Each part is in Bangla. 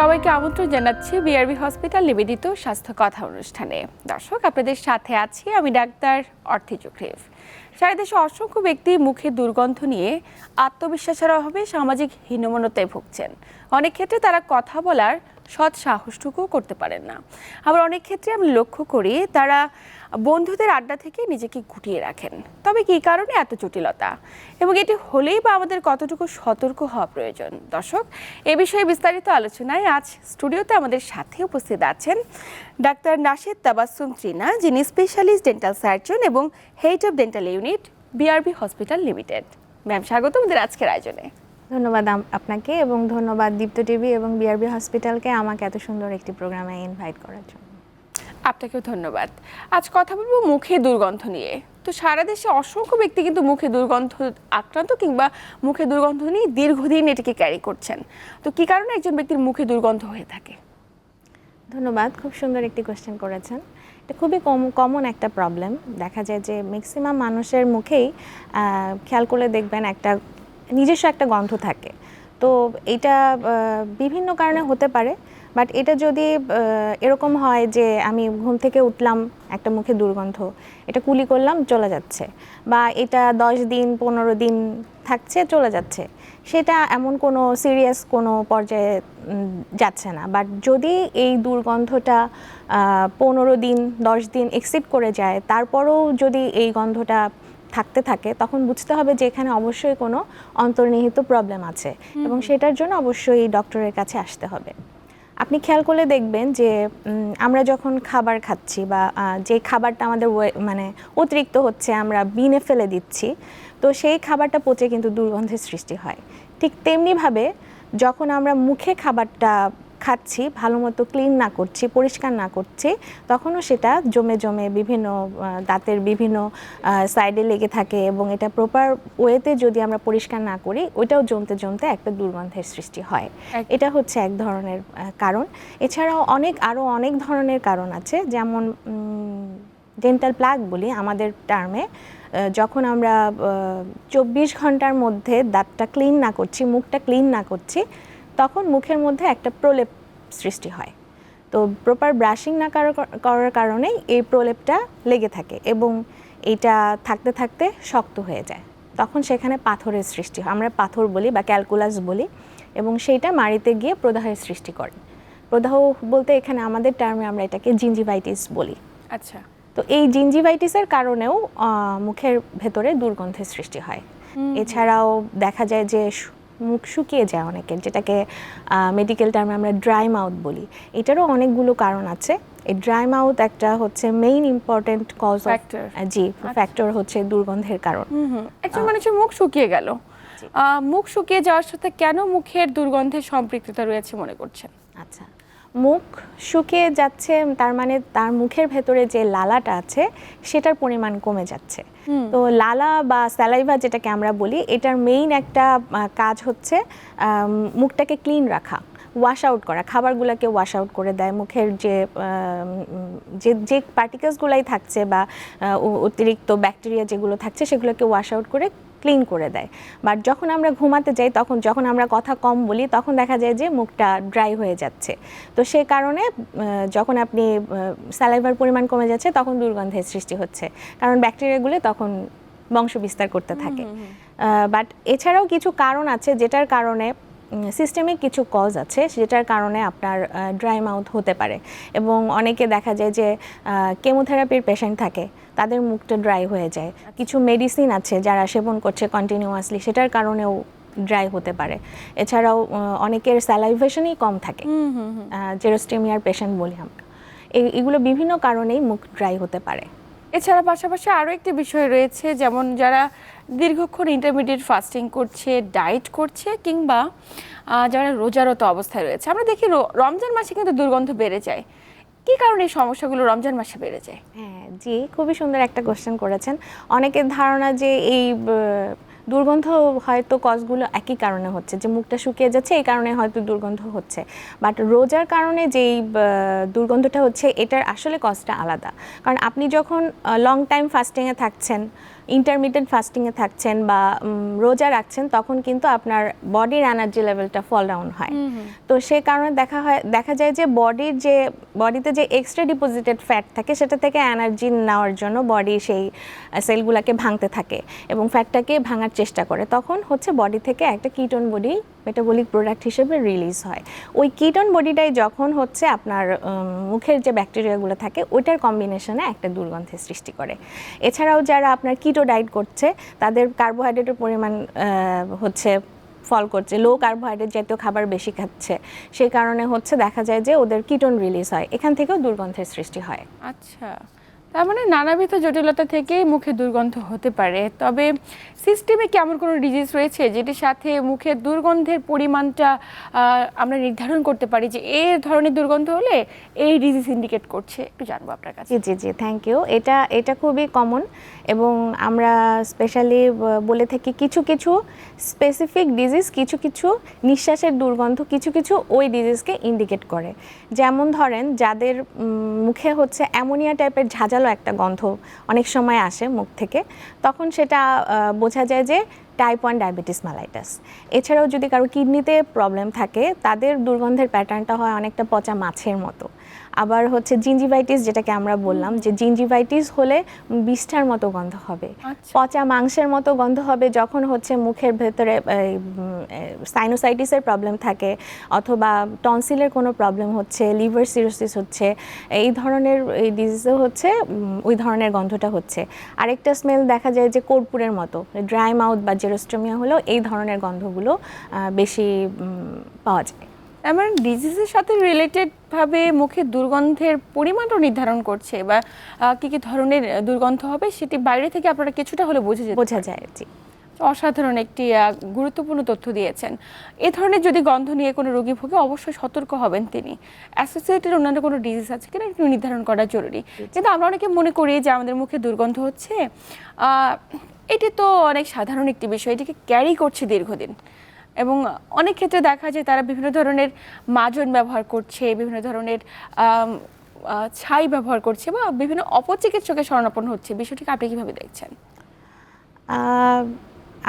সবাইকে আমন্ত্রণ জানাচ্ছি বিআরবি হসপিটাল নিবেদিত স্বাস্থ্য কথা অনুষ্ঠানে। দর্শক, আপনাদের সাথে আছি আমি ডাক্তার অর্থি চক্রিফ। সারা দেশে অসংখ্য ব্যক্তি মুখে দুর্গন্ধ নিয়ে আত্মবিশ্বাসের অভাবে সামাজিক হীনমন্যতায় ভুগছেন। অনেক ক্ষেত্রে তারা কথা বলার সৎ সাহসটুকুও করতে পারেন না। আবার অনেক ক্ষেত্রে আমি লক্ষ্য করি তারা বন্ধুদের আড্ডা থেকে নিজেকে গুটিয়ে রাখেন। তবে কী কারণে এত জটিলতা? এবং এটি হলেই বা আমাদের কতটুকু সতর্ক হওয়া প্রয়োজন? দর্শক, এ বিষয়ে বিস্তারিত আলোচনায় আজ স্টুডিওতে আমাদের সাথে উপস্থিত আছেন ডাক্তার নাশিদ তাবাসুম ত্রিনা, যিনি স্পেশালিস্ট ডেন্টাল সার্জন এবং head of dental unit BRB hospital limited. Ma'am স্বাগত আমাদের আজকের আয়োজনে। ধন্যবাদ আপনাকে এবং ধন্যবাদ দীপ্ত টিভি এবং বিআরবি হসপিটালকে আমাকে এত সুন্দর একটি প্রোগ্রামে ইনভাইট করার জন্য। আপনাকেও ধন্যবাদ। আজ কথা বলব মুখে দুর্গন্ধ নিয়ে। তো সারা দেশে অসংখ্য ব্যক্তি কিন্তু মুখে দুর্গন্ধ আক্রান্ত কিংবা মুখে দুর্গন্ধ নিয়ে দীর্ঘদিন এটিকে ক্যারি করছেন। তো কি কারণে একজন ব্যক্তির মুখে দুর্গন্ধ হয়ে থাকে? ধন্যবাদ খুব সুন্দর একটি কোয়েশ্চেন করেছেন। এটা খুবই কম কমন একটা প্রবলেম দেখা যায় যে ম্যাক্সিমাম মানুষের মুখেই খেয়াল করলে দেখবেন একটা নিজস্ব একটা গন্ধ থাকে। তো এটা বিভিন্ন কারণে হতে পারে বাট এটা যদি এরকম হয় যে আমি ঘুম থেকে উঠলাম, একটা মুখে দুর্গন্ধ, এটা কুলি করলাম, চলে যাচ্ছে, বা এটা দশ দিন, পনেরো দিন থাকছে, চলে যাচ্ছে, সেটা এমন কোনো সিরিয়াস কোনো পর্যায়ে যাচ্ছে না বাট যদি এই দুর্গন্ধটা পনেরো দিন, দশ দিন এক্সিট করে যায়, তারপরেও যদি এই গন্ধটা থাকতে থাকে তখন বুঝতে হবে যে এখানে অবশ্যই কোনো অন্তর্নিহিত প্রবলেম আছে এবং সেটার জন্য অবশ্যই ডক্টরের কাছে আসতে হবে। আপনি খেয়াল করলে দেখবেন যে আমরা যখন খাবার খাচ্ছি বা যে খাবারটা আমাদের ওয়ে- মানে অতিরিক্ত হচ্ছে আমরা বিনে ফেলে দিচ্ছি তো সেই খাবারটা পচে কিন্তু দুর্গন্ধের সৃষ্টি হয়। ঠিক তেমনিভাবে যখন আমরা মুখে খাবারটা খাচ্ছি ভালো মতো ক্লিন না করছি পরিষ্কার না করছি তখনও সেটা জমে জমে বিভিন্ন দাঁতের বিভিন্ন সাইডে লেগে থাকে এবং এটা প্রপার ওয়েতে যদি আমরা পরিষ্কার না করি ওইটাও জমতে জমতে একটা দুর্গন্ধের সৃষ্টি হয়। এটা হচ্ছে এক ধরনের কারণ। এছাড়াও অনেক আরও অনেক ধরনের কারণ আছে। যেমন ডেন্টাল প্লাগ বলি আমাদের টার্মে যখন আমরা চব্বিশ ঘণ্টার মধ্যে দাঁতটা ক্লিন না করছি মুখটা ক্লিন না করছি তখন মুখের মধ্যে একটা প্রলেপ সৃষ্টি হয়। তো প্রপার ব্রাশিং না করার কারণেই এই প্রলেপটা লেগে থাকে এবং এটা থাকতে থাকতে শক্ত হয়ে যায়। তখন সেখানে পাথরের সৃষ্টি হয় আমরা পাথর বলি বা ক্যালকুলাস বলি এবং সেইটা মাড়িতে গিয়ে প্রদাহের সৃষ্টি করে। প্রদাহ বলতে এখানে আমাদের টার্মে আমরা এটাকে জিঞ্জিভাইটিস বলি। আচ্ছা। তো এই জিঞ্জিভাইটিসের কারণেও মুখের ভেতরে দুর্গন্ধের সৃষ্টি হয়। এছাড়াও দেখা যায় যে মুখ শুকিয়ে যায় অনেকের যেটাকে মেডিকেল টার্মে আমরা ড্রাই মাউথ বলি। এটারও অনেকগুলো কারণ আছে। এই ড্রাই মাউথ একটা হচ্ছে মেইন ইম্পর্টেন্ট কজ ফ্যাক্টর জি ফ্যাক্টর হচ্ছে দুর্গন্ধের কারণ। একজন মানুষের মুখ শুকিয়ে গেল। মুখ শুকিয়ে যাওয়ার সাথে কেন মুখের দুর্গন্ধের সম্পৃক্ততা রয়েছে মনে করছেন? আচ্ছা। মুখ শুকিয়ে যাচ্ছে তার মানে তার মুখের ভেতরে যে লালাটা আছে সেটার পরিমাণ কমে যাচ্ছে। তো লালা বা স্যালাইভা যেটাকে আমরা বলি এটার মেইন একটা কাজ হচ্ছে মুখটাকে ক্লিন রাখা ওয়াশ আউট করা। খাবারগুলোকে ওয়াশ আউট করে দেয় মুখের যে যে যে পার্টিকেলসগুলাই থাকছে বা অতিরিক্ত ব্যাকটেরিয়া যেগুলো থাকছে সেগুলোকে ওয়াশ আউট করে ক্লিন করে দেয়। বাট যখন আমরা ঘুমাতে যাই তখন যখন আমরা কথা কম বলি তখন দেখা যায় যে মুখটা ড্রাই হয়ে যাচ্ছে। তো সে কারণে যখন আপনি স্যালাইভার পরিমাণ কমে যাচ্ছে তখন দুর্গন্ধের সৃষ্টি হচ্ছে। কারণ ব্যাকটেরিয়াগুলো তখন বংশ বিস্তার করতে থাকে। বাট এছাড়াও কিছু কারণ আছে যেটার কারণে সিস্টেমিক কিছু কজ আছে যেটার কারণে আপনার ড্রাই মাউথ হতে পারে। এবং অনেকে দেখা যায় যে কেমোথেরাপির পেশেন্ট থাকে তাদের মুখটা ড্রাই হয়ে যায়। কিছু মেডিসিন আছে যারা সেবন করছে কন্টিনিউয়াসলি সেটার কারণেও ড্রাই হতে পারে। এছাড়াও অনেকের স্যালাইভেশনই কম থাকে। জেরোস্টেমিয়ার পেশেন্ট বলি আমরা। এগুলো বিভিন্ন কারণেই মুখ ড্রাই হতে পারে। এছাড়া পাশাপাশি আরও একটি বিষয় রয়েছে যেমন যারা দীর্ঘক্ষণ ইন্টারমিডিয়েট ফাস্টিং করছে ডায়েট করছে কিংবা যারা রোজারত অবস্থায় রয়েছে। আমরা দেখি রমজান মাসে কিন্তু দুর্গন্ধ বেড়ে যায়। কি কারণে এই সমস্যাগুলো রমজান মাসে বেড়ে যায়? হ্যাঁ জি, খুবই সুন্দর একটা কোশ্চেন করেছেন। অনেকের ধারণা যে এই দুর্গন্ধ হয়তো কজগুলো একই কারণে হচ্ছে, যে মুখটা শুকিয়ে যাচ্ছে, এই কারণে হয়তো দুর্গন্ধ হচ্ছে। বাট রোজার কারণে যেই দুর্গন্ধটা হচ্ছে, এটার আসলে কজটা আলাদা। কারণ আপনি যখন লং টাইম ফাস্টিংয়ে থাকছেন ইন্টারমিডিয়েট ফাস্টিংয়ে থাকছেন বা রোজা রাখছেন তখন কিন্তু আপনার বডির এনার্জি লেভেলটা ফল ডাউন হয়। তো সে কারণে দেখা হয় দেখা যায় যে বডির যে বডিতে যে এক্সট্রা ডিপোজিটেড ফ্যাট থাকে সেটা থেকে এনার্জি নেওয়ার জন্য বডি সেই সেলগুলোকে ভাঙতে থাকে এবং ফ্যাটটাকে ভাঙার চেষ্টা করে। তখন হচ্ছে বডি থেকে একটা কিটোন বডি মেটাবলিক প্রোডাক্ট হিসেবে রিলিজ হয়। ওই কিটোন বডিটাই যখন হচ্ছে আপনার মুখের যে ব্যাকটেরিয়াগুলো থাকে, ওইটার কম্বিনেশনে একটা দুর্গন্ধের সৃষ্টি করে। এছাড়াও যারা আপনার কিটো ডায়েট করছে, তাদের কার্বোহাইড্রেটের পরিমাণ হচ্ছে ফল করছে লো কার্বোহাইড্রেট জাতীয় খাবার বেশি খাচ্ছে। সেই কারণে হচ্ছে দেখা যায় যে ওদের কিটোন রিলিজ হয়, এখান থেকেও দুর্গন্ধের সৃষ্টি হয়। আচ্ছা। তার মানে নানাবিধ জটিলতা থেকে মুখে দুর্গন্ধ হতে পারে। তবে সিস্টেমে কেমন কোনো ডিজিজ রয়েছে যেটির সাথে মুখের দুর্গন্ধের পরিমাণটা আমরা নির্ধারণ করতে পারি যে এই ধরনের দুর্গন্ধ হলে এই ডিজিজ ইন্ডিকেট করছে, একটু জানব আপনার কাছে। জি জি থ্যাংক ইউ এটা এটা খুবই কমন এবং আমরা স্পেশালি বলে থাকি কিছু কিছু স্পেসিফিক ডিজিজ কিছু কিছু নিঃশ্বাসের দুর্গন্ধ, কিছু কিছু ওই ডিজিজকে ইন্ডিকেট করে। যেমন ধরেন যাদের মুখে হচ্ছে অ্যামোনিয়া টাইপের ঝাঁঝালো একটা গন্ধ অনেক সময় আসে মুখ থেকে। তখন সেটা বোঝা যায় যে টাইপ ওয়ান ডায়াবেটিস মালাইটাস এছাড়াও যদি কারও কিডনিতে প্রবলেম থাকে, তাদের দুর্গন্ধের প্যাটার্নটা হয় অনেকটা পচা মাছের মতো। আবার হচ্ছে জিঞ্জিভাইটিস যেটাকে আমরা বললাম যে জিঞ্জিভাইটিস হলে বিষ্ঠার মতো গন্ধ হবে। আচ্ছা। পচা মাংসের মতো গন্ধ হবে যখন হচ্ছে মুখের ভেতরে সাইনোসাইটিসের প্রবলেম থাকে অথবা টনসিলের কোনো প্রবলেম হচ্ছে লিভার সিরোসিস হচ্ছে এই ধরনের এই ডিজিজে হচ্ছে ওই ধরনের গন্ধটা হচ্ছে। আরেকটা স্মেল দেখা যায় যে কর্পূরের মতো ড্রাই মাউথ বা জেরোস্টোমিয়া হলেও এই ধরনের গন্ধগুলো বেশি পাওয়া যায়। মানে ডিজিজের সাথে রিলেটেড ভাবে মুখে দুর্গন্ধের পরিমাণও নির্ধারণ করছে বা কি কি ধরনের দুর্গন্ধ হবে সেটি বাইরে থেকে আপনারা কিছুটা হলে বুঝে বোঝা যায় জি। অসাধারণ একটি গুরুত্বপূর্ণ তথ্য দিয়েছেন। এ ধরনের যদি গন্ধ নিয়ে কোনো রোগী ভোগে অবশ্যই সতর্ক হবেন তিনি। অ্যাসোসিয়েটেড অন্যান্য কোনো ডিজিজ আছে কিনা একটু নির্ধারণ করা জরুরি। কিন্তু আমরা অনেকে মনে করি যে আমাদের মুখে দুর্গন্ধ হচ্ছে এটি তো অনেক সাধারণ একটি বিষয় এটিকে ক্যারি করছে দীর্ঘদিন। এবং অনেক ক্ষেত্রে দেখা যায় তারা বিভিন্ন ধরনের মাজন ব্যবহার করছে, বিভিন্ন ধরনের ছাই ব্যবহার করছে বা বিভিন্ন অপচিকিৎসকের শরণাপন্ন হচ্ছে। বিষয়টিকে আপনি কীভাবে দেখছেন?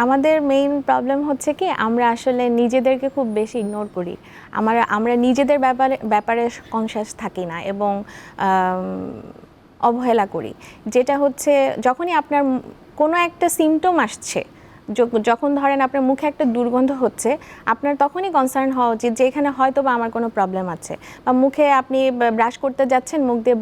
আমাদের মেইন প্রবলেম হচ্ছে কি, আমরা আসলে নিজেদেরকে খুব বেশি ইগনোর করি। আমরা আমরা নিজেদের ব্যাপারে ব্যাপারে কনসিয়াস থাকি না এবং অবহেলা করি। যেটা হচ্ছে, যখনই আপনার কোনো একটা সিমটম আসছে যখন ধরেন আপনার মুখে একটা দুর্গন্ধ হচ্ছে আপনার তখনই কনসার্ন হওয়া উচিত যে এখানে হয়তো বা আমার কোনো প্রবলেম আছে। বা মুখে আপনি ব্রাশ করতে যাচ্ছেন মুখ দিয়ে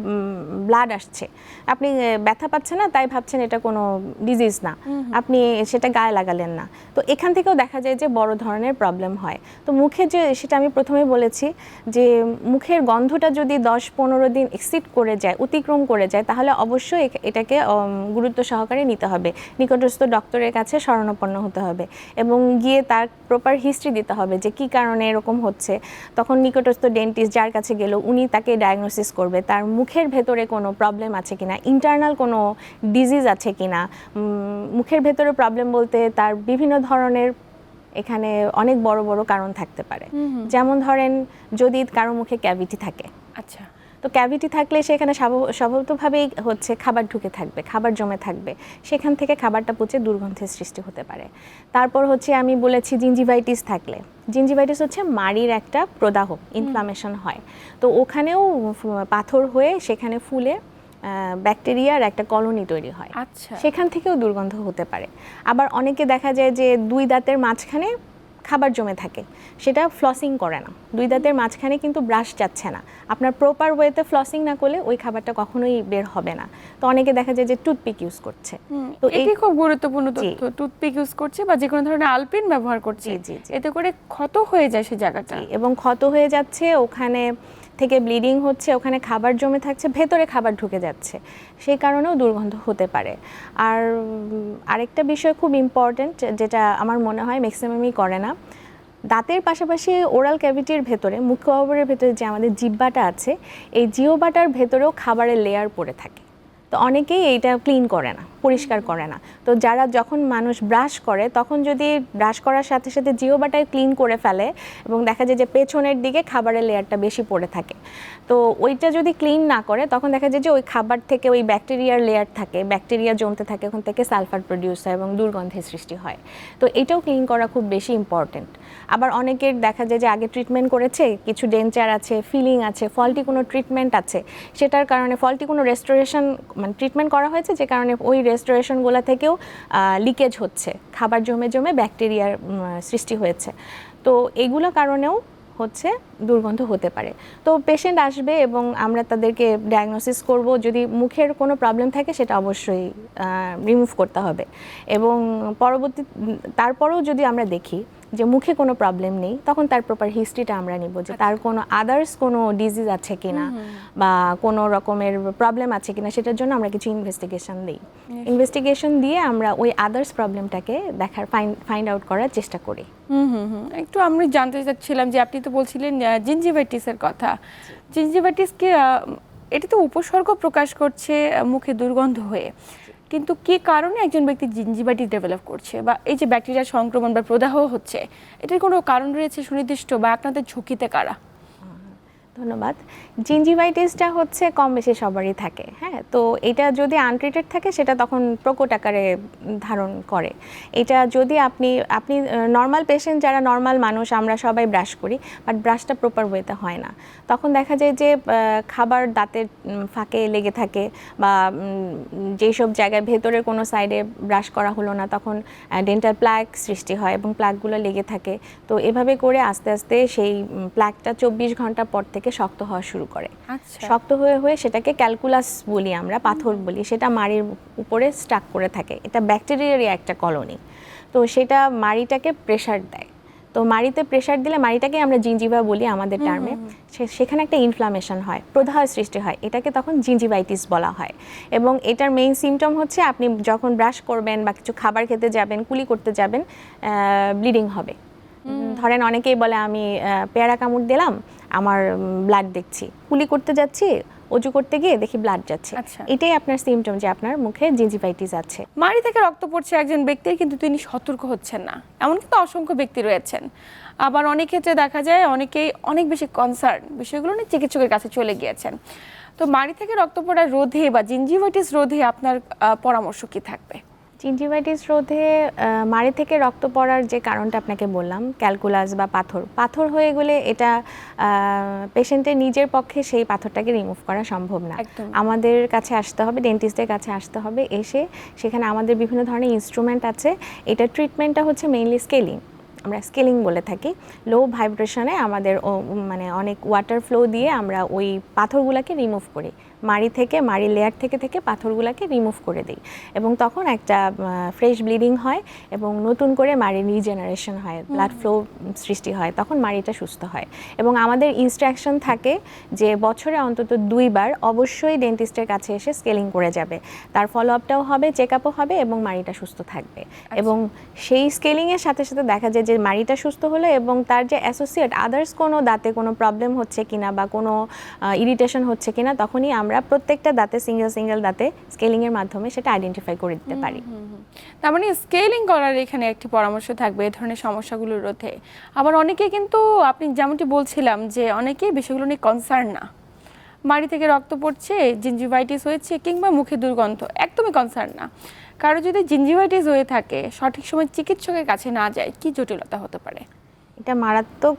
ব্লাড আসছে। আপনি ব্যথা পাচ্ছেন না তাই ভাবছেন এটা কোনো ডিজিজ না। আপনি সেটা গায়ে লাগালেন না। তো এখান থেকেও দেখা যায় যে বড় ধরনের প্রবলেম হয়। তো মুখে যে সেটা আমি প্রথমে বলেছি যে মুখের গন্ধটা যদি দশ পনেরো দিন এক্সিড করে যায় অতিক্রম করে যায় তাহলে অবশ্যই এটাকে গুরুত্ব সহকারে নিতে হবে। নিকটস্থ ডক্টরের কাছে শরণাপন্ন হতে হবে এবং গিয়ে তার প্রপার হিস্ট্রি দিতে হবে যে কি কারণে এরকম হচ্ছে। তখন নিকটস্থ ডেন্টিস্ট যার কাছে গেল উনি তাকে ডায়াগনোসিস করবে তার মুখের ভেতরে কোনো প্রবলেম আছে কিনা ইন্টারনাল কোনো ডিজিজ আছে কিনা মুখের ভেতরে প্রবলেম বলতে তার বিভিন্ন ধরনের এখানে অনেক বড় বড় কারণ থাকতে পারে। যেমন ধরেন যদি কারও মুখে ক্যাভিটি থাকে। আচ্ছা। তো ক্যাভিটি থাকলে সেখানে স্বাভাব- স্বভাবতভাবেই হচ্ছে খাবার ঢুকে থাকবে খাবার জমে থাকবে। সেখান থেকে খাবারটা পচে দুর্গন্ধের সৃষ্টি হতে পারে। তারপর হচ্ছে আমি বলেছি জিঞ্জিভাইটিস থাকলে। জিঞ্জিভাইটিস হচ্ছে মাড়ির একটা প্রদাহ ইনফ্লামেশন হয়। তো ওখানেও পাথর হয়ে সেখানে ফুলে ব্যাকটেরিয়ার একটা কলোনি তৈরি হয়। আচ্ছা। সেখান থেকেও দুর্গন্ধ হতে পারে। আবার অনেকে দেখা যায় যে দুই দাঁতের মাঝখানে খাবার জমে থাকে সেটা ফ্লসিং করে না। দুই দাঁতের মাঝখানে কিন্তু ব্রাশ যাচ্ছে না। আপনার প্রপার ওয়েতে ফ্লসিং না করলে ওই খাবারটা কখনোই বের হবে না। তো অনেকে দেখা যায় যে টুথপিক ইউজ করছে। তো এটি খুব গুরুত্বপূর্ণ তথ্য টুথপিক ইউজ করছে বা যে কোনো ধরনের আলপিন ব্যবহার করছে। এতে করে ক্ষত হয়ে যায় সেই জায়গাটা। এবং ক্ষত হয়ে যাচ্ছে ওখানে থেকে ব্লিডিং হচ্ছে, ওখানে খাবার জমে থাকছে, ভেতরে খাবার ঢুকে যাচ্ছে। সেই কারণেও দুর্গন্ধ হতে পারে। আর আরেকটা বিষয় খুব ইম্পর্ট্যান্ট যেটা আমার মনে হয় ম্যাক্সিমামই করে না, দাঁতের পাশাপাশি ওরাল ক্যাভিটির ভেতরে, মুখ্য গহ্বরের ভেতরে যে আমাদের জিব্বাটা আছে, এই জিওবাটার ভেতরেও খাবারের লেয়ার পড়ে থাকে। তো অনেকেই এইটা ক্লিন করে না। পরিষ্কার করে না। তো যারা যখন মানুষ ব্রাশ করে, তখন যদি ব্রাশ করার সাথে সাথে জিওবাটাই ক্লিন করে ফেলে এবং দেখা যায় যে পেছনের দিকে খাবারের লেয়ারটা বেশি পড়ে থাকে। তো ওইটা যদি ক্লিন না করে, তখন দেখা যায় যে ওই খাবার থেকে ওই ব্যাকটেরিয়ার লেয়ার থাকে ব্যাকটেরিয়া জমতে থাকে, ওখান থেকে সালফার প্রডিউস হয় এবং দুর্গন্ধের সৃষ্টি হয়। তো এটাও ক্লিন করা খুব বেশি ইম্পর্টেন্ট আবার অনেকের দেখা যায় যে আগে ট্রিটমেন্ট করেছে, কিছু ডেঞ্চার আছে ফিলিং আছে ফলটি কোনো ট্রিটমেন্ট আছে, সেটার কারণে ফলটি কোনো রেস্টোরেশন মানে ট্রিটমেন্ট করা হয়েছে, যে কারণে ওই রেস্টোরেশনগুলো থেকেও লিকেজ হচ্ছে। খাবার জমে জমে ব্যাকটেরিয়ার সৃষ্টি হয়েছে। তো এগুলো কারণেও হচ্ছে দুর্গন্ধ হতে পারে। তো পেশেন্ট আসবে এবং আমরা তাদেরকে ডায়াগনোসিস করব। যদি মুখের কোনো প্রবলেম থাকে সেটা অবশ্যই রিমুভ করতে হবে। এবং পরবর্তী তারপরেও যদি আমরা দেখি যে মুখে কোনো প্রবলেম নেই তখন তার প্রপার হিস্ট্রিটা আমরা নিব যে তার কোনো আদার্স কোনো ডিজিজ আছে কিনা বা কোনো রকমের প্রবলেম আছে কিনা সেটার জন্য আমরা কিছু ইনভেস্টিগেশন দিই। ইনভেস্টিগেশন দিয়ে আমরা ওই আদার্স প্রবলেমটাকে দেখার ফাইন্ড ফাইন্ড আউট করার চেষ্টা করি। হুম হুম হুম। একটু আমি জানতে চাচ্ছিলাম যে আপনি তো বলছিলেন জিঞ্জিভাইটিসের কথা। জিঞ্জিভাইটিসকে এটা তো উপসর্গ প্রকাশ করছে মুখে দুর্গন্ধ হয়ে। কিন্তু কি কারণে একজন ব্যক্তি জিনজিভাইটিস ডেভেলপ করছে বা এই যে ব্যাকটেরিয়া সংক্রমণ বা প্রদাহ হচ্ছে, এটার কোনো কারণ রয়েছে সুনির্দিষ্ট বা আপনাদের ঝুঁকিতে কারা? ধন্যবাদ। জিঞ্জিভাইটিসটা হচ্ছে কম বেশি সবারই থাকে হ্যাঁ? তো এটা যদি আনট্রিটেড থাকে, সেটা তখন প্রকট আকারে ধারণ করে। এটা যদি আপনি আপনি নর্মাল পেশেন্ট যারা নর্মাল মানুষ, আমরা সবাই ব্রাশ করি বাট ব্রাশটা প্রপার ওয়েতে হয় না। তখন দেখা যায় যে খাবার দাঁতের ফাঁকে লেগে থাকে বা যেসব জায়গায় ভেতরের কোনো সাইডে ব্রাশ করা হলো না, তখন ডেন্টাল প্লাক সৃষ্টি হয় এবং প্লাকগুলো লেগে থাকে। তো এভাবে করে আস্তে আস্তে সেই প্লাকটা চব্বিশ ঘণ্টা পর থেকে শক্ত হওয়া শুরু করে। আচ্ছা। শক্ত হয়ে হয়ে সেটাকে ক্যালকুলাস বলি আমরা পাথর বলি সেটা মাড়ির উপরে স্টাক করে থাকে। এটা ব্যাকটেরিয়ারই একটা কলোনি। তো সেটা মাড়িটাকে প্রেশার দেয়। তো মাড়িতে প্রেশার দিলে মাড়িটাকে আমরা জিঞ্জিভা বলি আমাদের টার্মে। সেখানে একটা ইনফ্লামেশন হয় প্রদাহ সৃষ্টি হয়। এটাকে তখন জিঞ্জিভাইটিস বলা হয়। এবং এটার মেইন সিমটম হচ্ছে আপনি যখন ব্রাশ করবেন বা কিছু খাবার খেতে যাবেন কুলি করতে যাবেন ব্লিডিং হবে। ধরেন অনেকেই বলে আমি পেয়ারা কামড় দিলাম আমার ব্লাড দেখছি। কুলি করতে যাচ্ছি অজু করতে গিয়ে দেখি ব্লাড যাচ্ছে। আচ্ছা। এটাই আপনার সিমটম যে আপনার মুখে জিঞ্জিভাইটিস আছে। মাড়ি থেকে রক্ত পড়ছে একজন ব্যক্তির কিন্তু তিনি সতর্ক হচ্ছেন না। এমন কিন্তু অসংখ্য ব্যক্তি রয়েছেন। আবার অনেক ক্ষেত্রে দেখা যায় অনেকেই অনেক বেশি কনসার্ন বিষয়গুলো নিয়ে চিকিৎসকের কাছে চলে গিয়েছেন। তো মাড়ি থেকে রক্ত পড়া রোধে বা জিঞ্জিভাইটিস রোধে আপনার পরামর্শ কি থাকবে? জিঞ্জিভাইটিস রোধে মাড়ি থেকে রক্ত পড়ার যে কারণটা আপনাকে বললাম ক্যালকুলাস বা পাথর। পাথর হয়ে গেলে এটা পেশেন্টের নিজের পক্ষে সেই পাথরটাকে রিমুভ করা সম্ভব না। আমাদের কাছে আসতে হবে ডেন্টিস্টের কাছে আসতে হবে এসে সেখানে আমাদের বিভিন্ন ধরনের ইনস্ট্রুমেন্ট আছে। এটা ট্রিটমেন্টটা হচ্ছে মেইনলি স্কেলিং। আমরা স্কেলিং বলে থাকি। লো ভাইব্রেশনে আমাদের মানে অনেক ওয়াটার ফ্লো দিয়ে আমরা ওই পাথরগুলোকে রিমুভ করি। মাড়ি থেকে মাড়ি লেয়ার থেকে থেকে পাথরগুলোকে রিমুভ করে দিই। এবং তখন একটা ফ্রেশ ব্লিডিং হয় এবং নতুন করে মাড়ি রিজেনারেশন হয় ব্লাড ফ্লো সৃষ্টি হয় তখন মাড়িটা সুস্থ হয়। এবং আমাদের ইনস্ট্রাকশন থাকে যে বছরে অন্তত দুইবার অবশ্যই ডেন্টিস্টের কাছে এসে স্কেলিং করে যাবে। তার ফলো আপটাও হবে চেক আপও হবে এবং মাড়িটা সুস্থ থাকবে। এবং সেই স্কেলিংয়ের সাথে সাথে দেখা যায় যে মাড়িটা সুস্থ হলো এবং তার যে অ্যাসোসিয়েট আদার্স কোনো দাঁতে কোনো প্রবলেম হচ্ছে কিনা বা কোনো ইরিটেশন হচ্ছে কিনা তখনই আমরা প্রত্যেকটা দাঁতে সিঙ্গেল সিঙ্গেল দাঁতে স্কেলিংয়ের মাধ্যমে সেটা আইডেন্টিফাই করে দিতে পারি। তার মানে স্কেলিং করার এখানে একটি পরামর্শ থাকবে এ ধরনের সমস্যাগুলো রোধে। আবার অনেকে কিন্তু আপনি যেমনটি বলছিলাম যে অনেকেই বিষয়গুলো নিয়ে কনসার্ন না। মাড়ি থেকে রক্ত পড়ছে জিঞ্জিভাইটিস হয়েছে কিংবা মুখে দুর্গন্ধ একদমই কনসার্ন না। কারও যদি জিঞ্জিভাইটিস হয়ে থাকে সঠিক সময় চিকিৎসকের কাছে না যায় কি জটিলতা হতে পারে? এটা মারাত্মক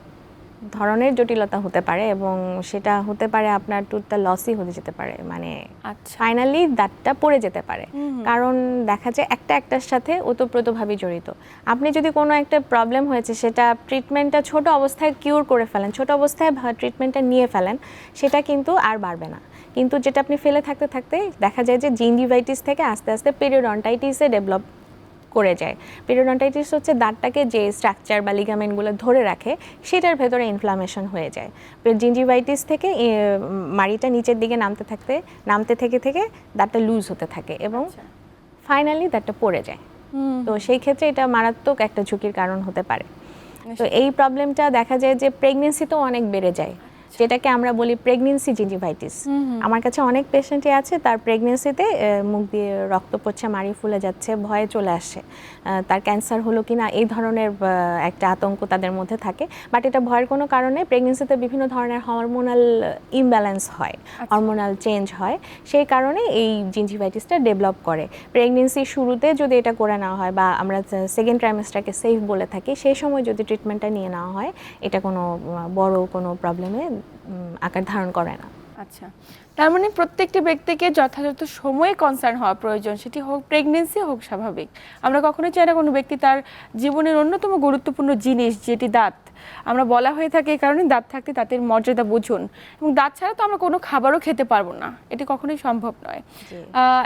ধরনের জটিলতা হতে পারে এবং সেটা হতে পারে আপনার টুথটা লসই হতে যেতে পারে মানে আচ্ছা। ফাইনালি দাঁতটা পড়ে যেতে পারে। কারণ দেখা যায় একটা একটার সাথে ওতপ্রোতভাবে জড়িত। আপনি যদি কোনো একটা প্রবলেম হয়েছে সেটা ট্রিটমেন্টটা ছোট অবস্থায় কিউর করে ফেলেন ছোট অবস্থায় ট্রিটমেন্টটা নিয়ে ফেলেন সেটা কিন্তু আর বাড়বে না। কিন্তু যেটা আপনি ফেলে থাকতে থাকতে দেখা যায় যে জিঞ্জিভাইটিস থেকে আস্তে আস্তে পেরিওডন্টাইটিসে ডেভেলপ করে যায়। পেরিওডন্টাইটিস হচ্ছে দাঁতটাকে যে স্ট্রাকচার বা লিগামেন্টগুলো ধরে রাখে সেটার ভেতরে ইনফ্লামেশন হয়ে যায়। জিঞ্জিভাইটিস থেকে মাড়িটা নিচের দিকে নামতে থাকতে নামতে থেকে থেকে দাঁতটা লুজ হতে থাকে এবং আচ্ছা। ফাইনালি দাঁতটা পড়ে যায়। তো সেই ক্ষেত্রে এটা মারাত্মক একটা ঝুঁকির কারণ হতে পারে। তো এই প্রবলেমটা দেখা যায় যে প্রেগনেন্সিতেও অনেক বেড়ে যায়। যেটাকে আমরা বলি প্রেগনেন্সি জিঞ্জিভাইটিস আমার কাছে অনেক পেশেন্টই আছে তার প্রেগনেন্সিতে মুখ দিয়ে রক্ত পড়ছে মারি ফুলে যাচ্ছে ভয়ে চলে আসে। তার ক্যান্সার হলো কিনা এই ধরনের একটা আতঙ্ক তাদের মধ্যে থাকে। বাট এটা ভয়ের কোনো কারণে প্রেগনেন্সিতে বিভিন্ন ধরনের হরমোনাল ইমব্যালেন্স হয় হরমোনাল চেঞ্জ হয়। সেই কারণে এই জিঞ্জিভাইটিসটা ডেভেলপ করে। প্রেগনেন্সির শুরুতে যদি এটা করে নেওয়া হয় বা আমরা সেকেন্ড ট্রাইমেস্টারকে সেফ বলে থাকি সেই সময় যদি ট্রিটমেন্টটা নিয়ে নেওয়া হয় এটা কোনো বড় কোনো প্রবলেমে আকার ধারণ করে না। আচ্ছা। তার মানে প্রত্যেকটি ব্যক্তিকে যথাযথ সময়ে কনসার্ন হওয়া প্রয়োজন সেটি হোক প্রেগনেন্সি হোক স্বাভাবিক। আমরা কখনোই চাই না কোনো ব্যক্তি তার জীবনের অন্যতম গুরুত্বপূর্ণ জিনিস যেটি দাঁত। আমরা বলা হয়ে থাকে এই কারণে দাঁত থাকতে দাঁতের মর্যাদা বুঝুন। এবং দাঁত ছাড়া তো আমরা কোনো খাবারও খেতে পারব না। এটি কখনোই সম্ভব নয়।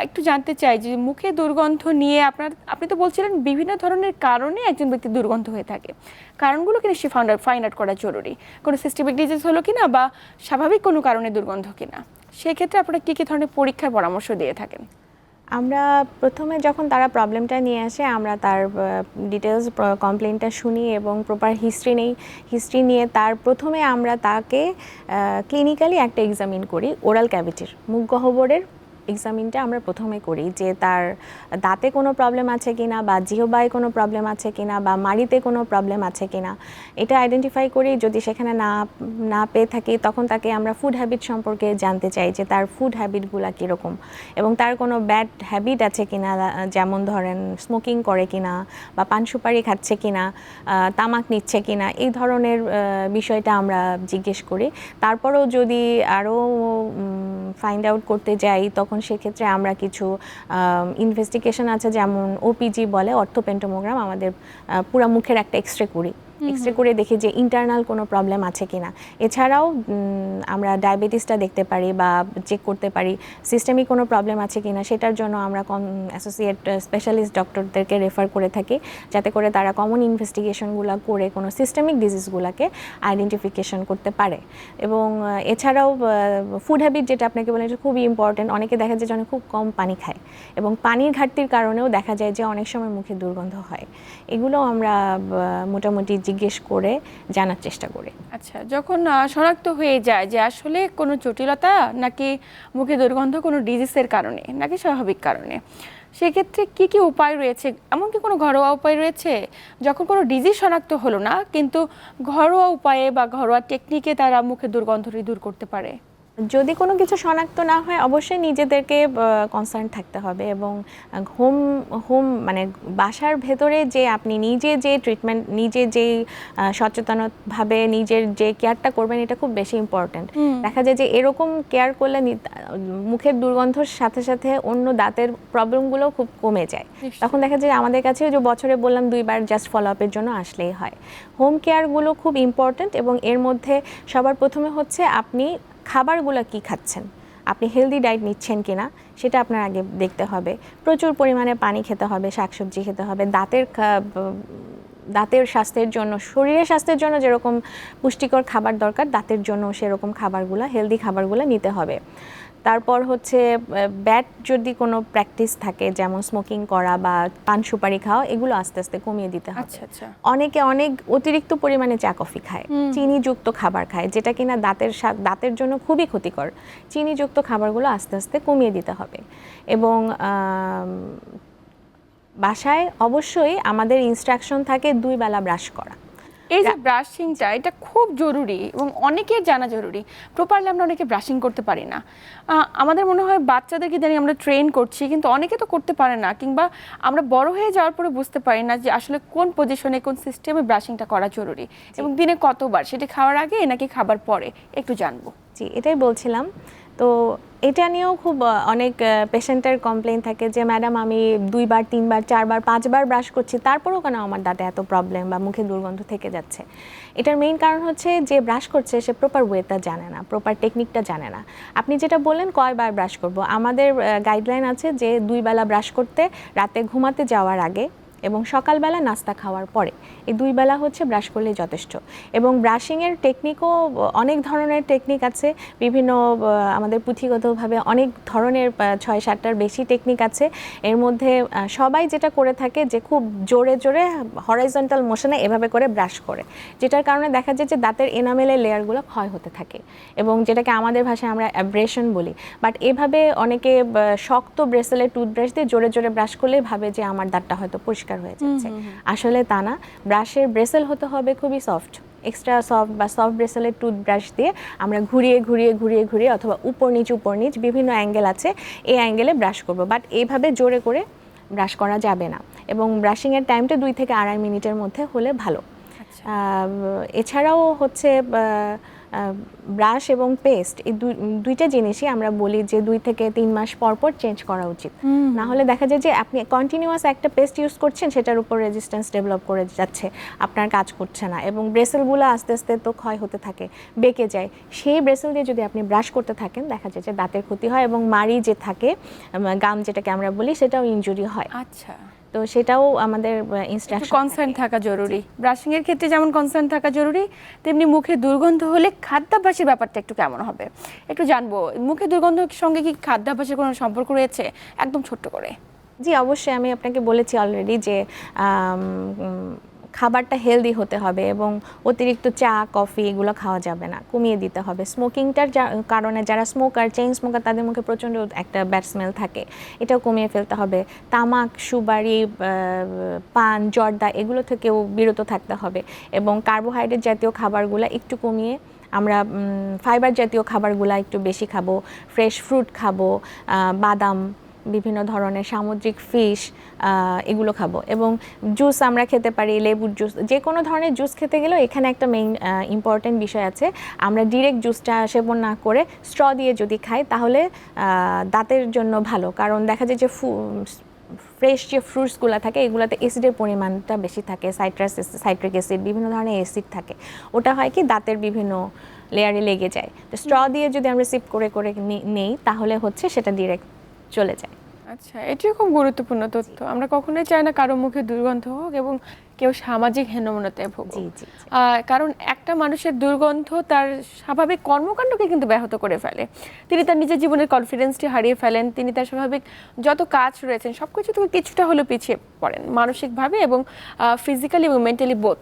একটু জানতে চাই যে মুখে দুর্গন্ধ নিয়ে আপনার আপনি তো বলছিলেন বিভিন্ন ধরনের কারণে একজন ব্যক্তির দুর্গন্ধ হয়ে থাকে। কারণগুলো কি নিশ্চয়ই ফাইন্ড আউট করা জরুরি? কোনো সিস্টেমিক ডিজিজ হলো কিনা বা স্বাভাবিক কোনো কারণে দুর্গন্ধ কিনা? সেক্ষেত্রে আপনারা কী কী ধরনের পরীক্ষার পরামর্শ দিয়ে থাকেন? আমরা প্রথমে যখন তারা প্রবলেমটা নিয়ে আসে, আমরা তার ডিটেলস কমপ্লেনটা শুনি এবং প্রপার হিস্ট্রি নেই। হিস্ট্রি নিয়ে তার প্রথমে আমরা তাকে ক্লিনিক্যালি একটা এক্সামিন করি ওরাল ক্যাভিটির মুখ গহ্বরের এক্সামিনটা আমরা প্রথমে করি যে তার দাঁতে কোনো প্রবলেম আছে কিনা বা জিহবায় কোনো প্রবলেম আছে কিনা বা মাড়িতে কোনো প্রবলেম আছে কিনা, এটা আইডেন্টিফাই করি। যদি সেখানে না না পেয়ে থাকি, তখন তাকে আমরা ফুড হ্যাবিট সম্পর্কে জানতে চাই যে তার ফুড হ্যাবিটগুলো কীরকম এবং তার কোনো ব্যাড হ্যাবিট আছে কিনা, যেমন ধরেন স্মোকিং করে কিনা বা পান সুপারি খাচ্ছে কিনা তামাক নিচ্ছে কিনা, এই ধরনের বিষয়টা আমরা জিজ্ঞেস করি। তারপরেও যদি আরও ফাইন্ড আউট করতে যাই, তখন সেক্ষেত্রে আমরা কিছু ইনভেস্টিগেশন আছে, যেমন ওপিজি বলে অর্থোপেন্টোমোগ্রাম আমাদের পুরা মুখের একটা এক্সরে করি। এক্সরে করে দেখি যে ইন্টারনাল কোনো প্রবলেম আছে কিনা। এছাড়াও আমরা ডায়াবেটিসটা দেখতে পারি বা চেক করতে পারি সিস্টেমিক কোনো প্রবলেম আছে কিনা সেটার জন্য আমরা কম অ্যাসোসিয়েট স্পেশালিস্ট ডক্টরদেরকে রেফার করে থাকি যাতে করে তারা কমন ইনভেস্টিগেশনগুলো করে কোনো সিস্টেমিক ডিজিজগুলোকে আইডেন্টিফিকেশন করতে পারে। এবং এছাড়াও ফুড হ্যাবিট যেটা আপনাকে বলেন এটা খুবই ইম্পর্টেন্ট অনেকে দেখা যায় যে অনেক খুব কম পানি খায়। এবং পানির ঘাটতির কারণেও দেখা যায় যে অনেক সময় মুখে দুর্গন্ধ হয়। এগুলো আমরা মোটামুটি জিজ্ঞেস করে, জানার চেষ্টা করে। আচ্ছা যখন শনাক্ত হয়ে যায় যে আসলে কোনো জটিলতা নাকি মুখে দুর্গন্ধ কোনো ডিজিজের কারণে নাকি স্বাভাবিক কারণে, সেক্ষেত্রে কি কি উপায় রয়েছে? এমনকি কোনো ঘরোয়া উপায় রয়েছে? যখন কোনো ডিজিজ শনাক্ত হলো না, কিন্তু ঘরোয়া উপায়ে বা ঘরোয়া টেকনিকে তারা মুখে দুর্গন্ধটি দূর করতে পারে? যদি কোনো কিছু শনাক্ত না হয় অবশ্যই নিজেদেরকে কনসার্ন থাকতে হবে এবং হোম হোম মানে বাসার ভেতরে যে আপনি নিজে যে ট্রিটমেন্ট নিজে যে সচেতনভাবে নিজের যে কেয়ারটা করবেন এটা খুব বেশি ইম্পর্ট্যান্ট দেখা যায় যে এরকম কেয়ার করলে মুখের দুর্গন্ধর সাথে সাথে অন্য দাঁতের প্রবলেমগুলো খুব কমে যায়। তখন দেখা যায় আমাদের কাছে যে বছরে বললাম দুইবার জাস্ট ফলো আপের জন্য আসলেই হয়। হোম কেয়ারগুলো খুব ইম্পর্ট্যান্ট এবং এর মধ্যে সবার প্রথমে হচ্ছে আপনি খাবারগুলো কি খাচ্ছেন? আপনি হেলদি ডায়েট নিচ্ছেন কি না সেটা আপনার আগে দেখতে হবে। প্রচুর পরিমাণে পানি খেতে হবে, শাকসবজি খেতে হবে। দাঁতের দাঁতের স্বাস্থ্যের জন্য, শরীরের স্বাস্থ্যের জন্য যেরকম পুষ্টিকর খাবার দরকার, দাঁতের জন্য সেরকম খাবারগুলো হেলদি খাবারগুলো নিতে হবে। তারপর হচ্ছে ব্যাট যদি কোনো প্র্যাকটিস থাকে যেমন স্মোকিং করা বা পান সুপারি খাওয়া এগুলো আস্তে আস্তে কমিয়ে দিতে হবে। আচ্ছা আচ্ছা। অনেকে অনেক অতিরিক্ত পরিমাণে চা কফি খায়। চিনিযুক্ত খাবার খায় যেটা কিনা দাঁতের দাঁতের জন্য খুবই ক্ষতিকর। চিনিযুক্ত খাবারগুলো আস্তে আস্তে কমিয়ে দিতে হবে। এবং বাসায় অবশ্যই আমাদের ইনস্ট্রাকশন থাকে দুই বেলা ব্রাশ করা। এই যে ব্রাশিংটা এটা খুব জরুরি এবং অনেকের জানা জরুরি। প্রপারলি আমরা অনেকে ব্রাশিং করতে পারি না। আমাদের মনে হয় বাচ্চাদেরকে জানি আমরা ট্রেন করছি কিন্তু অনেকে তো করতে পারে না কিংবা আমরা বড় হয়ে যাওয়ার পরে বুঝতে পারি না যে আসলে কোন পজিশনে কোন সিস্টেমে ব্রাশিংটা করা জরুরি। এবং দিনে কতবার সেটি খাওয়ার আগে নাকি খাবার পরে একটু জানব। জি এটাই বলছিলাম। তো এটা নিয়েও খুব অনেক পেশেন্টের কমপ্লেন থাকে যে ম্যাডাম আমি দুইবার, তিনবার, চারবার, পাঁচবার ব্রাশ করছি। তারপরেও কেন আমার দাঁতে এত প্রবলেম বা মুখে দুর্গন্ধ থেকে যাচ্ছে? এটার মেইন কারণ হচ্ছে যে ব্রাশ করছে সে প্রপার ওয়েটা জানে না প্রপার টেকনিকটা জানে না। আপনি যেটা বললেন, কয়বার ব্রাশ করব? আমাদের গাইডলাইন আছে যে, দুই বেলা ব্রাশ করতে, রাতে ঘুমাতে যাওয়ার আগে এবং সকালবেলা নাস্তা খাওয়ার পরে। এই দুই বেলা হচ্ছে ব্রাশ করলেই যথেষ্ট। এবং ব্রাশিংয়ের টেকনিকও অনেক ধরনের টেকনিক আছে। বিভিন্ন আমাদের পুঁথিগতভাবে অনেক ধরনের ছয় সাতটার বেশি টেকনিক আছে। এর মধ্যে সবাই যেটা করে থাকে যে খুব জোরে জোরে হরাইজন্টাল মোশনে এভাবে করে ব্রাশ করে। যেটার কারণে দেখা যায় যে দাঁতের এনামেলের লেয়ারগুলো ক্ষয় হতে থাকে। এবং যেটাকে আমাদের ভাষায় আমরা অ্যাব্রেশন বলি। বাট এভাবে অনেকে শক্ত ব্রেসেলের টুথব্রাশ দিয়ে জোরে জোরে ব্রাশ করলে ভাবে যে আমার দাঁতটা হয়তো পরিষ্কার হয়ে যাচ্ছে। আসলে তা না ব্রাশের ব্রেসেল হতে হবে খুবই সফট এক্সট্রা সফট বা সফট ব্রেসেলের টুথব্রাশ দিয়ে আমরা ঘুরিয়ে ঘুরিয়ে ঘুরিয়ে ঘুরিয়ে অথবা উপর নিচ উপর নিচ বিভিন্ন অ্যাঙ্গেল আছে এই অ্যাঙ্গেলে ব্রাশ করব। বাট এইভাবে জোরে করে ব্রাশ করা যাবে না। এবং ব্রাশিংয়ের টাইমটা দুই থেকে আড়াই মিনিটের মধ্যে হলে ভালো। আহ, এছাড়াও হচ্ছে ব্রাশ এবং পেস্ট এই দুইটা জিনিসই আমরা বলি যে দুই থেকে তিন মাস পর পর চেঞ্জ করা উচিত। না হলে দেখা যায় যে আপনি কন্টিনিউয়াস একটা পেস্ট ইউজ করছেন সেটার উপর রেজিস্ট্যান্স ডেভেলপ করে যাচ্ছে আপনার কাজ করছে না এবং ব্রেসেলগুলো আস্তে আস্তে তো ক্ষয় হতে থাকে বেঁকে যায়। সেই ব্রেসেল দিয়ে যদি আপনি ব্রাশ করতে থাকেন দেখা যায় যে দাঁতের ক্ষতি হয় এবং মাড়ি যে থাকে গাম যেটাকে আমরা বলি সেটাও ইনজুরি হয়। আচ্ছা। তো সেটাও আমাদের ইনস্ট্রাকশন কনসার্ন থাকা। জরুরি। ব্রাশিং এর ক্ষেত্রে যেমন কনসার্ন থাকা জরুরি তেমনি মুখে দুর্গন্ধ হলে খাদ্যাভ্যাসের ব্যাপারটা একটু কেমন হবে? একটু জানব মুখে দুর্গন্ধের সঙ্গে কি খাদ্যাভ্যাসের কোনো সম্পর্ক রয়েছে? একদম ছোট্ট করে। জি অবশ্যই আমি আপনাকে বলেছি অলরেডি যে খাবারটা হেলদি হতে হবে এবং অতিরিক্ত চা, কফি এগুলো খাওয়া যাবে না, কমিয়ে দিতে হবে। স্মোকিংটার কারণে যারা স্মোকার চেইন স্মোকার তাদের মুখে প্রচণ্ড একটা ব্যাড স্মেল থাকে। এটাও কমিয়ে ফেলতে হবে। তামাক সুবারি পান, জর্দা এগুলো থেকেও বিরত থাকতে হবে এবং কার্বোহাইড্রেট জাতীয় খাবারগুলো একটু কমিয়ে আমরা ফাইবার জাতীয় খাবারগুলো একটু বেশি খাব ফ্রেশ ফ্রুট খাব বাদাম বিভিন্ন ধরনের সামুদ্রিক ফিশ এগুলো খাব। এবং জুস আমরা খেতে পারি, লেবুর জুস যে কোনো ধরনের জুস খেতে গেলেও এখানে একটা মেইন ইম্পর্টেন্ট বিষয় আছে। আমরা ডিরেক্ট জুসটা সেবন না করে স্ট্র দিয়ে যদি খাই, তাহলে দাঁতের জন্য ভালো। কারণ দেখা যায় যে ফু ফ্রেশ যে ফ্রুটসগুলো থাকে, এগুলোতে অ্যাসিডের পরিমাণটা বেশি থাকে সাইট্রাস সাইট্রিক অ্যাসিড বিভিন্ন ধরনের অ্যাসিড থাকে। ওটা হয় কি, দাঁতের বিভিন্ন লেয়ারে লেগে যায়। তো স্ট্র দিয়ে যদি আমরা সিপ করে করে নেই, তাহলে হচ্ছে সেটা ডিরেক্ট চলে যায়। আচ্ছা এটিও খুব গুরুত্বপূর্ণ তথ্য। আমরা কখনোই চাই না কারও মুখে দুর্গন্ধ হোক এবং কেউ সামাজিক হেনমনতে ভোগ। কারণ একটা মানুষের দুর্গন্ধ তার স্বাভাবিক কর্মকাণ্ডকে কিন্তু ব্যাহত করে ফেলে। তিনি তার নিজের জীবনের কনফিডেন্সটি হারিয়ে ফেলেন। তিনি তার স্বাভাবিক যত কাজ রয়েছেন সব কিছু থেকে কিছুটা হলেও পিছিয়ে পড়েন মানসিকভাবে এবং ফিজিক্যালি এবং মেন্টালি বোথ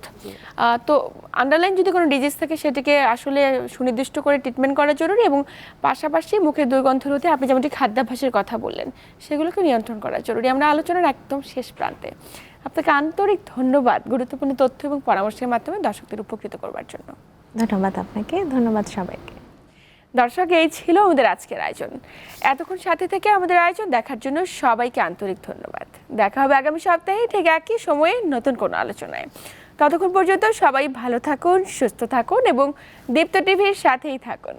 তো আন্ডারলাইন যদি কোনো ডিজিজ থাকে সেটিকে আসলে সুনির্দিষ্ট করে ট্রিটমেন্ট করা জরুরি এবং পাশাপাশি মুখের দুর্গন্ধ রোধে আপনি যেমনটি খাদ্যাভ্যাসের কথা বললেন সেগুলোকে নিয়ন্ত্রণ করা জরুরি। আমরা আলোচনার একদম শেষ প্রান্তে। আপনাকে আন্তরিক ধন্যবাদ গুরুত্বপূর্ণ তথ্য এবং পরামর্শের মাধ্যমে দর্শকদের উপকৃত করবার জন্য। ধন্যবাদ আপনাকে ধন্যবাদ সবাইকে। দর্শক এই ছিল আমাদের আজকের আয়োজন। এতক্ষণ সাথে থেকে আমাদের আয়োজন দেখার জন্য সবাইকে আন্তরিক ধন্যবাদ। দেখা হবে আগামী সপ্তাহে ঠিক একই সময়ে নতুন কোনো আলোচনায়। ততক্ষণ পর্যন্ত সবাই ভালো থাকুন সুস্থ থাকুন এবং দীপ্ত টিভির সাথেই থাকুন।